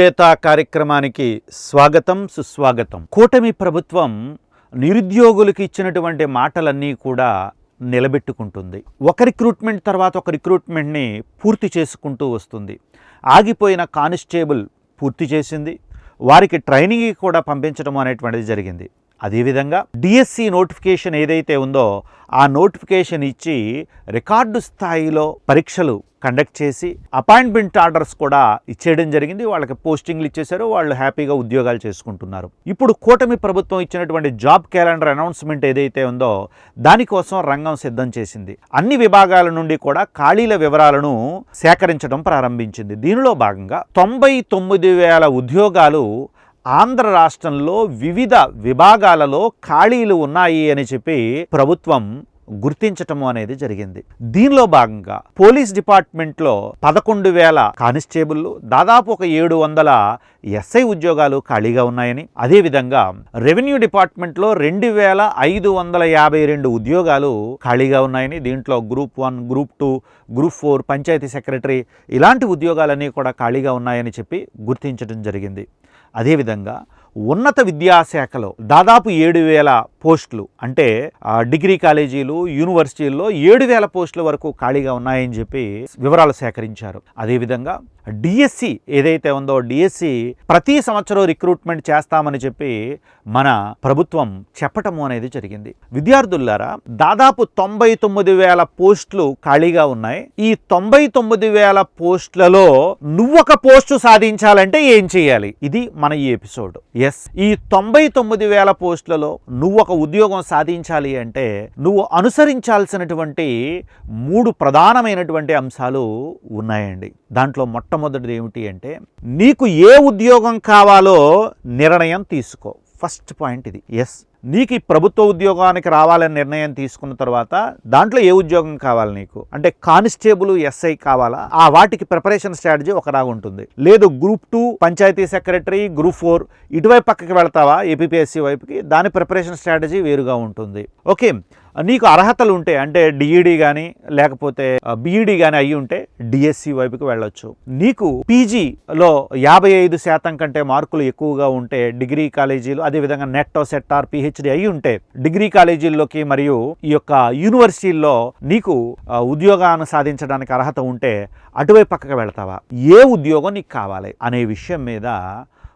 విజేత కార్యక్రమానికి స్వాగతం సుస్వాగతం. కూటమి ప్రభుత్వం నిరుద్యోగులకు ఇచ్చినటువంటి మాటలన్నీ కూడా నిలబెట్టుకుంటుంది. ఒక రిక్రూట్మెంట్ తర్వాత ఒక రిక్రూట్మెంట్ని పూర్తి చేసుకుంటూ వస్తుంది. ఆగిపోయిన కానిస్టేబుల్ పూర్తి చేసింది. వారికి ట్రైనింగ్ కూడా పంపించడం అనేటువంటిది జరిగింది. అదేవిధంగా డిఎస్సి నోటిఫికేషన్ ఏదైతే ఉందో ఆ నోటిఫికేషన్ ఇచ్చి రికార్డు స్థాయిలో పరీక్షలు కండక్ట్ చేసి అపాయింట్మెంట్ ఆర్డర్స్ కూడా ఇచ్చేయడం జరిగింది. వాళ్ళకి పోస్టింగ్లు ఇచ్చేశారు. వాళ్ళు హ్యాపీగా ఉద్యోగాలు చేసుకుంటున్నారు. ఇప్పుడు కూటమి ప్రభుత్వం ఇచ్చినటువంటి జాబ్ క్యాలెండర్ అనౌన్స్మెంట్ ఏదైతే ఉందో దానికోసం రంగం సిద్ధం చేసింది. అన్ని విభాగాల నుండి కూడా ఖాళీల వివరాలను సేకరించడం ప్రారంభించింది. దీనిలో భాగంగా తొంభై తొమ్మిది వేల ఉద్యోగాలు ఆంధ్ర రాష్ట్రంలో వివిధ విభాగాలలో ఖాళీలు ఉన్నాయి అని చెప్పి ప్రభుత్వం గుర్తించటము అనేది జరిగింది. దీనిలో భాగంగా పోలీస్ డిపార్ట్మెంట్లో పదకొండు వేల కానిస్టేబుల్లు దాదాపు ఒక ఏడు వందల ఎస్ఐ ఉద్యోగాలు ఖాళీగా ఉన్నాయని అదేవిధంగా రెవెన్యూ డిపార్ట్మెంట్లో రెండు వేల ఐదు వందల యాభై రెండు ఉద్యోగాలు ఖాళీగా ఉన్నాయని దీంట్లో group one group two group four panchayat secretary ఇలాంటి ఉద్యోగాలన్నీ కూడా ఖాళీగా ఉన్నాయని చెప్పి గుర్తించడం జరిగింది. అదేవిధంగా ఉన్నత విద్యాశాఖలో దాదాపు ఏడు వేల పోస్టులు అంటే డిగ్రీ కాలేజీలు యూనివర్సిటీల్లో ఏడు వేల పోస్టుల వరకు ఖాళీగా ఉన్నాయని చెప్పి వివరాలు సేకరించారు. అదేవిధంగా డిఎస్సి ఏదైతే ఉందో డిఎస్సి ప్రతి సంవత్సరం రిక్రూట్మెంట్ చేస్తామని చెప్పి మన ప్రభుత్వం చెప్పటము అనేది జరిగింది. విద్యార్థులారా దాదాపు తొంభై తొమ్మిది వేల పోస్టులు ఖాళీగా ఉన్నాయి. ఈ తొంభై తొమ్మిది వేల పోస్టులలో నువ్వొక పోస్టు సాధించాలంటే ఏం చేయాలి? ఇది మన ఈ ఎపిసోడ్. ఎస్ ఈ తొంభై తొమ్మిది వేల పోస్టులలో నువ్వు ఒక ఉద్యోగం సాధించాలి అంటే నువ్వు అనుసరించాల్సినటువంటి మూడు ప్రధానమైనటువంటి అంశాలు ఉన్నాయండి. దాంట్లో మొట్టమొదటిది ఏమిటి అంటే నీకు ఏ ఉద్యోగం కావాలో నిర్ణయం తీసుకో. ఫస్ట్ పాయింట్ ఇది. ఎస్ నీకు ఈ ప్రభుత్వ ఉద్యోగానికి రావాలని నిర్ణయం తీసుకున్న తర్వాత దాంట్లో ఏ ఉద్యోగం కావాలి నీకు? అంటే కానిస్టేబుల్ ఎస్ఐ కావాలా? ఆ వాటికి ప్రిపరేషన్ స్ట్రాటజీ ఒకలాగా ఉంటుంది. లేదు group two panchayat secretary group four ఇటువైపు పక్కకి వెళ్తావా? ఏపీపీఎస్సీ వైపుకి దాని ప్రిపరేషన్ స్ట్రాటజీ వేరుగా ఉంటుంది. ఓకే. నీకు అర్హతలు ఉంటే అంటే డిఈడి కానీ లేకపోతే బీఈడి కానీ అయ్యి ఉంటే డిఎస్సి వైపుకి వెళ్ళొచ్చు. నీకు పీజీలో యాభై ఐదు శాతం కంటే మార్కులు ఎక్కువగా ఉంటే డిగ్రీ కాలేజీలు అదేవిధంగా నెట్ సెట్టార్ పిహెచ్డి అయ్యి ఉంటే డిగ్రీ కాలేజీల్లోకి మరియు ఈ యొక్క యూనివర్సిటీల్లో నీకు ఉద్యోగాన్ని సాధించడానికి అర్హత ఉంటే అటువైపు పక్కకు వెళ్తావా? ఏ ఉద్యోగం నీకు కావాలి? అనే విషయం మీద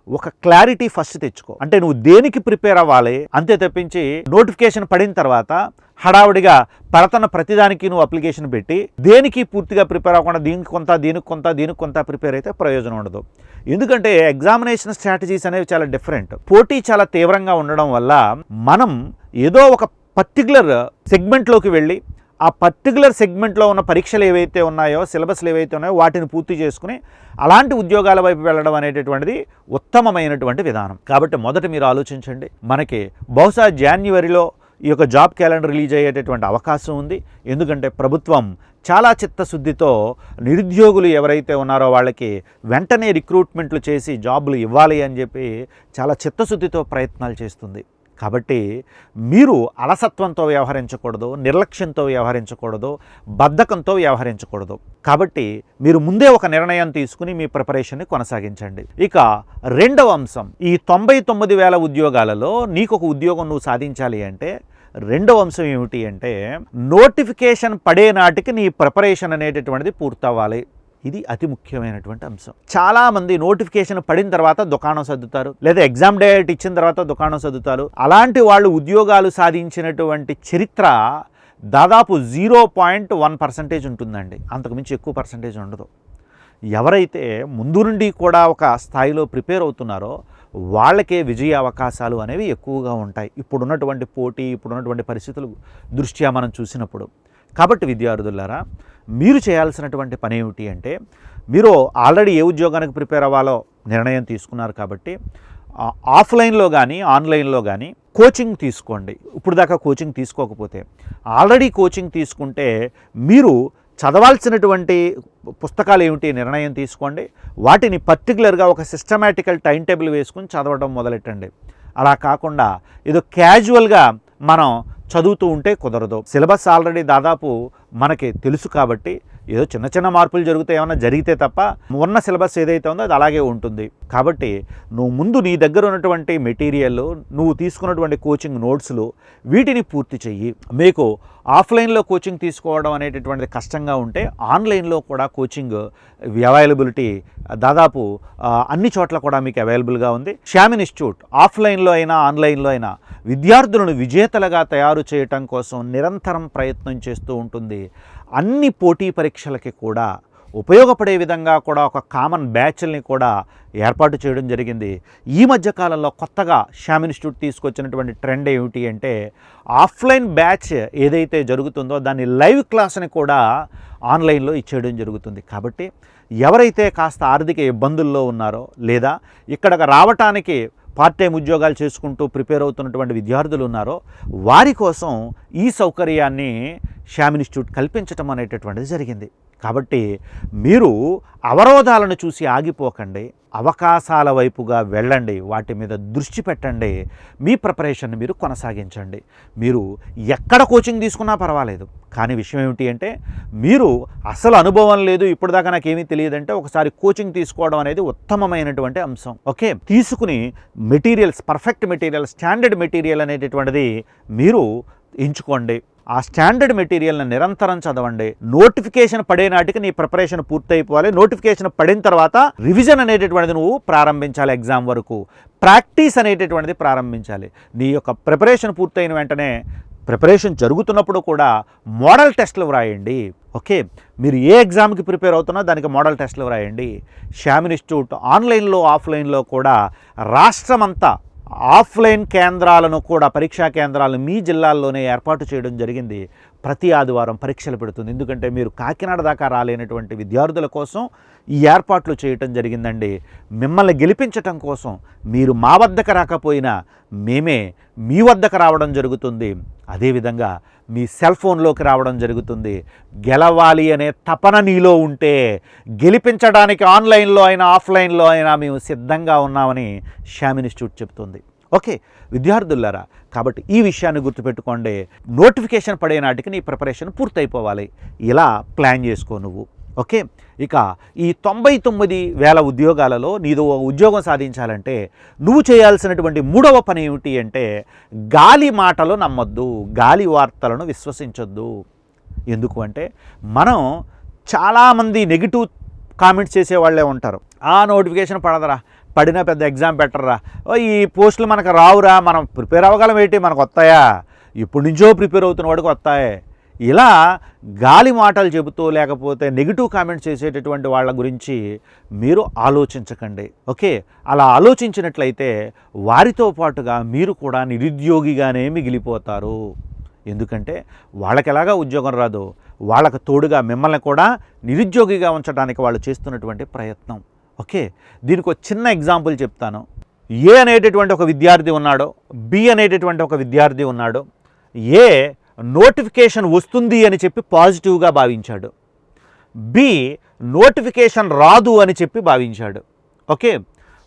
ఒక క్లారిటీ ఫస్ట్ తెచ్చుకో. అంటే నువ్వు దేనికి ప్రిపేర్ అవ్వాలి అంతే తప్పించి నోటిఫికేషన్ పడిన తర్వాత హడావుడిగా పడతన్న ప్రతిదానికి నువ్వు అప్లికేషన్ పెట్టి దేనికి పూర్తిగా ప్రిపేర్ అవ్వకుండా దీనికి కొంత దీనికి కొంత దీనికి కొంత ప్రిపేర్ అయితే ప్రయోజనం ఉండదు. ఎందుకంటే ఎగ్జామినేషన్ స్ట్రాటజీస్ అనేవి చాలా డిఫరెంట్ పోటీ చాలా తీవ్రంగా ఉండడం వల్ల మనం ఏదో ఒక పర్టికులర్ సెగ్మెంట్లోకి వెళ్ళి ఆ పర్టికులర్ సెగ్మెంట్లో ఉన్న పరీక్షలు ఏవైతే ఉన్నాయో సిలబస్లు ఏవైతే ఉన్నాయో వాటిని పూర్తి చేసుకుని అలాంటి ఉద్యోగాల వైపు వెళ్ళడం అనేటటువంటిది ఉత్తమమైనటువంటి విధానం. కాబట్టి మొదట మీరు ఆలోచించండి. మనకి బహుశా జాన్యువరిలో ఈ యొక్క జాబ్ క్యాలెండర్ రిలీజ్ అయ్యేటటువంటి అవకాశం ఉంది. ఎందుకంటే ప్రభుత్వం చాలా చిత్తశుద్ధితో నిరుద్యోగులు ఎవరైతే ఉన్నారో వాళ్ళకి వెంటనే రిక్రూట్మెంట్లు చేసి జాబులు ఇవ్వాలి అని చెప్పి చాలా చిత్తశుద్ధితో ప్రయత్నాలు చేస్తుంది. కాబట్టి మీరు అలసత్వంతో వ్యవహరించకూడదు నిర్లక్ష్యంతో వ్యవహరించకూడదు బద్ధకంతో వ్యవహరించకూడదు. కాబట్టి మీరు ముందే ఒక నిర్ణయం తీసుకుని మీ ప్రిపరేషన్ని కొనసాగించండి. ఇక రెండవ అంశం ఈ తొంభై తొమ్మిది వేల ఉద్యోగాలలో నీకు ఒక ఉద్యోగం నువ్వు సాధించాలి అంటే రెండవ అంశం ఏమిటి అంటే నోటిఫికేషన్ పడే నాటికి నీ ప్రిపరేషన్ అనేటటువంటిది పూర్తవ్వాలి. ఇది అతి ముఖ్యమైనటువంటి అంశం. చాలామంది నోటిఫికేషన్ పడిన తర్వాత దుకాణం సర్దుతారు లేదా ఎగ్జామ్ డేట్ ఇచ్చిన తర్వాత దుకాణం సర్దుతారు. అలాంటి వాళ్ళు ఉద్యోగాలు సాధించినటువంటి చరిత్ర దాదాపు జీరో పాయింట్ వన్ పర్సెంటేజ్ ఉంటుందండి. అంతకుమించి ఎక్కువ పర్సెంటేజ్ ఉండదు. ఎవరైతే ముందు నుండి కూడా ఒక స్థాయిలో ప్రిపేర్ అవుతున్నారో వాళ్ళకే విజయ అవకాశాలు అనేవి ఎక్కువగా ఉంటాయి. ఇప్పుడున్నటువంటి పోటీ ఇప్పుడున్నటువంటి పరిస్థితులు దృష్ట్యా మనం చూసినప్పుడు. కాబట్టి విద్యార్థులారా మీరు చేయాల్సినటువంటి పని ఏమిటి అంటే మీరు ఆల్రెడీ ఏ ఉద్యోగానికి ప్రిపేర్ అవ్వాలో నిర్ణయం తీసుకున్నారు కాబట్టి ఆఫ్లైన్లో కానీ ఆన్లైన్లో కానీ కోచింగ్ తీసుకోండి. ఇప్పుడు దాకా కోచింగ్ తీసుకోకపోతే ఆల్రెడీ కోచింగ్ తీసుకుంటే మీరు చదవాల్సినటువంటి పుస్తకాలు ఏమిటి నిర్ణయం తీసుకోండి. వాటిని పర్టికులర్గా ఒక సిస్టమేటికల్ టైం టేబుల్ వేసుకుని చదవడం మొదలెట్టండి. అలా కాకుండా ఏదో క్యాజువల్గా మనం చదువుతూ ఉంటే కుదరదు. సిలబస్ ఆల్రెడీ దాదాపు మనకి తెలుసు కాబట్టి ఏదో చిన్న చిన్న మార్పులు జరిగితే ఏమైనా జరిగితే తప్ప ఉన్న సిలబస్ ఏదైతే ఉందో అది అలాగే ఉంటుంది. కాబట్టి నువ్వు ముందు నీ దగ్గర ఉన్నటువంటి మెటీరియల్ నువ్వు తీసుకున్నటువంటి కోచింగ్ నోట్స్లు వీటిని పూర్తి చెయ్యి. మీకు ఆఫ్లైన్లో కోచింగ్ తీసుకోవడం అనేటటువంటిది కష్టంగా ఉంటే ఆన్లైన్లో కూడా కోచింగ్ అవైలబిలిటీ దాదాపు అన్ని చోట్ల కూడా మీకు అవైలబుల్గా ఉంది. శ్యామ్ ఇన్స్టిట్యూట్ ఆఫ్లైన్లో అయినా ఆన్లైన్లో అయినా విద్యార్థులను విజేతలుగా తయారు చేయటం కోసం నిరంతరం ప్రయత్నం చేస్తూ ఉంటుంది. అన్ని పోటీ పరీక్షలకి కూడా ఉపయోగపడే విధంగా కూడా ఒక కామన్ బ్యాచ్ల్ని కూడా ఏర్పాటు చేయడం జరిగింది. ఈ మధ్య కాలంలో కొత్తగా శ్యామ్ ఇన్స్టిట్యూట్ తీసుకొచ్చినటువంటి ట్రెండ్ ఏమిటి అంటే ఆఫ్లైన్ బ్యాచ్ ఏదైతే జరుగుతుందో దాన్ని లైవ్ క్లాస్ని కూడా ఆన్లైన్లో ఇచ్చేయడం జరుగుతుంది. కాబట్టి ఎవరైతే కాస్త ఆర్థిక ఇబ్బందుల్లో ఉన్నారో లేదా ఇక్కడికి రావటానికి పార్ట్ టైం ఉద్యోగాలు చేసుకుంటూ ప్రిపేర్ అవుతున్నటువంటి విద్యార్థులు ఉన్నారో వారి కోసం ఈ సౌకర్యాన్ని శ్యామ్ ఇన్స్టిట్యూట్ కల్పించటం అనేటటువంటిది జరిగింది. కాబట్టి మీరు అవరోధాలను చూసి ఆగిపోకండి అవకాశాల వైపుగా వెళ్ళండి వాటి మీద దృష్టి పెట్టండి మీ ప్రిపరేషన్ మీరు కొనసాగించండి. మీరు ఎక్కడ కోచింగ్ తీసుకున్నా పర్వాలేదు కానీ విషయం ఏమిటి అంటే మీరు అసలు అనుభవం లేదు ఇప్పటిదాకా నాకు ఏమీ తెలియదంటే ఒకసారి కోచింగ్ తీసుకోవడం అనేది ఉత్తమమైనటువంటి అంశం. ఓకే? తీసుకుని materials perfect material standard material అనేటటువంటిది మీరు ఎంచుకోండి. ఆ స్టాండర్డ్ మెటీరియల్ని నిరంతరం చదవండి. నోటిఫికేషన్ పడే నాటికి నీ ప్రిపరేషన్ పూర్తయిపోవాలి. నోటిఫికేషన్ పడిన తర్వాత రివిజన్ అనేటటువంటిది నువ్వు ప్రారంభించాలి ఎగ్జామ్ వరకు. ప్రాక్టీస్ అనేటటువంటిది ప్రారంభించాలి. నీ యొక్క ప్రిపరేషన్ పూర్తయిన వెంటనే ప్రిపరేషన్ జరుగుతున్నప్పుడు కూడా మోడల్ టెస్ట్లు వ్రాయండి. ఓకే మీరు ఏ ఎగ్జామ్కి ప్రిపేర్ అవుతున్నా దానికి మోడల్ టెస్ట్లు వ్రాయండి. శ్యామ్ ఇన్స్టిట్యూట్ ఆన్లైన్లో ఆఫ్లైన్లో కూడా రాష్ట్రమంతా ఆఫ్లైన్ కేంద్రాలను కూడా పరీక్షా కేంద్రాలను మీ జిల్లాల్లోనే ఏర్పాటు చేయడం జరిగింది. ప్రతి ఆదివారం పరీక్షలు పెడుతుంది. ఎందుకంటే మీరు కాకినాడ దాకా రాలేనటువంటి విద్యార్థుల కోసం ఈ ఏర్పాట్లు చేయటం జరిగిందండి. మిమ్మల్ని గెలిపించటం కోసం మీరు మా వద్దకు రాకపోయినా మేమే మీ వద్దకు రావడం జరుగుతుంది. అదేవిధంగా మీ సెల్ ఫోన్లోకి రావడం జరుగుతుంది. గెలవాలి అనే తపన నీలో ఉంటే గెలిపించడానికి ఆన్లైన్లో అయినా ఆఫ్లైన్లో అయినా మేము సిద్ధంగా ఉన్నామని శ్యామ్ ఇన్స్టిట్యూట్ చెప్తుంది ఓకే విద్యార్థులారా కాబట్టి ఈ విషయాన్ని గుర్తుపెట్టుకోండి. నోటిఫికేషన్ పడే నాటికి నీ ప్రిపరేషన్ పూర్తయిపోవాలి. ఇలా ప్లాన్ చేసుకో నువ్వు. ఓకే? ఇక ఈ తొంభై తొమ్మిది వేల ఉద్యోగాలలో నీదు ఒక ఉద్యోగం సాధించాలంటే నువ్వు చేయాల్సినటువంటి మూడవ పని ఏమిటి అంటే గాలి మాటలు నమ్మొద్దు గాలి వార్తలను విశ్వసించొద్దు. ఎందుకు అంటే మనం చాలామంది నెగిటివ్ కామెంట్స్ చేసే వాళ్ళే ఉంటారు. ఆ నోటిఫికేషన్ పడదరా పడినా పెద్ద ఎగ్జామ్ పెట్టరా ఓ ఈ పోస్టులు మనకు రావురా మనం ప్రిపేర్ అవ్వగలం ఏంటి మనకు వస్తాయా? ఇప్పటి నుంచో ప్రిపేర్ అవుతున్న వాడికి వస్తాయి. ఇలా గాలి మాటలు చెబుతూ లేకపోతే నెగిటివ్ కామెంట్స్ చేసేటటువంటి వాళ్ళ గురించి మీరు ఆలోచించకండి. ఓకే? అలా ఆలోచించినట్లయితే వారితో పాటుగా మీరు కూడా నిరుద్యోగిగానే మిగిలిపోతారు. ఎందుకంటే వాళ్ళకి ఎలాగా ఉద్యోగం రాదు. వాళ్ళకు తోడుగా మిమ్మల్ని కూడా నిరుద్యోగిగా ఉంచడానికి వాళ్ళు చేస్తున్నటువంటి ప్రయత్నం. ఓకే? దీనికి ఒక చిన్న ఎగ్జాంపుల్ చెప్తాను. ఏ అనేటటువంటి ఒక విద్యార్థి ఉన్నాడో బి అనేటటువంటి ఒక విద్యార్థి ఉన్నాడో ఏ నోటిఫికేషన్ వస్తుంది అని చెప్పి పాజిటివ్గా భావించాడు. బి నోటిఫికేషన్ రాదు అని చెప్పి భావించాడు. ఓకే?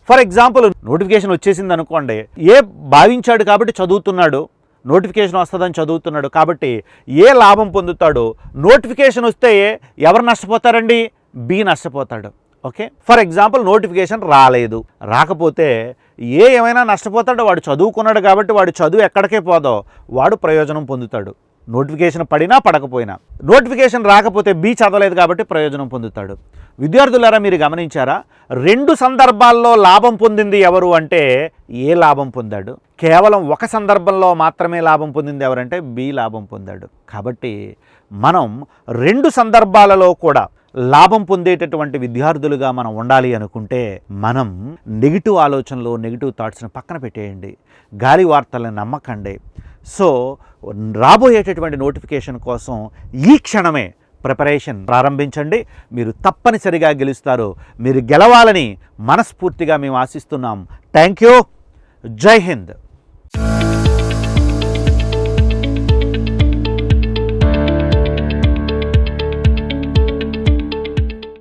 ఫర్ ఎగ్జాంపుల్ నోటిఫికేషన్ వచ్చేసింది అనుకోండి. ఏ భావించాడు కాబట్టి చదువుతున్నాడు? నోటిఫికేషన్ వస్తుందని చదువుతున్నాడు కాబట్టి ఏ లాభం పొందుతాడు? నోటిఫికేషన్ వస్తే ఎవరు నష్టపోతారండి? బి నష్టపోతాడు. ఓకే? ఫర్ ఎగ్జాంపుల్ నోటిఫికేషన్ రాలేదు. రాకపోతే ఏ ఏమైనా నష్టపోతాడో వాడు చదువుకున్నాడు కాబట్టి వాడు చదువు ఎక్కడికే పోదో వాడు ప్రయోజనం పొందుతాడు. నోటిఫికేషన్ పడినా పడకపోయినా. నోటిఫికేషన్ రాకపోతే బీ చదవలేదు కాబట్టి ప్రయోజనం పొందుతాడు. విద్యార్థులారా మీరు గమనించారా? రెండు సందర్భాల్లో లాభం పొందింది ఎవరు అంటే ఏ లాభం పొందాడు? కేవలం ఒక సందర్భంలో మాత్రమే లాభం పొందింది ఎవరంటే బి లాభం పొందాడు. కాబట్టి మనం రెండు సందర్భాలలో కూడా లాభం పొందేటటువంటి విద్యార్థులుగా మనం ఉండాలి అనుకుంటే మనం నెగిటివ్ ఆలోచనలు నెగిటివ్ థాట్స్ని పక్కన పెట్టేయండి. గాలి వార్తలను నమ్మకండి. సో రాబోయేటటువంటి నోటిఫికేషన్ కోసం ఈ క్షణమే ప్రిపరేషన్ ప్రారంభించండి. మీరు తప్పనిసరిగా గెలుస్తారు. మీరు గెలవాలని మనస్ఫూర్తిగా మేము ఆశిస్తున్నాం. Thank you. జై హింద్.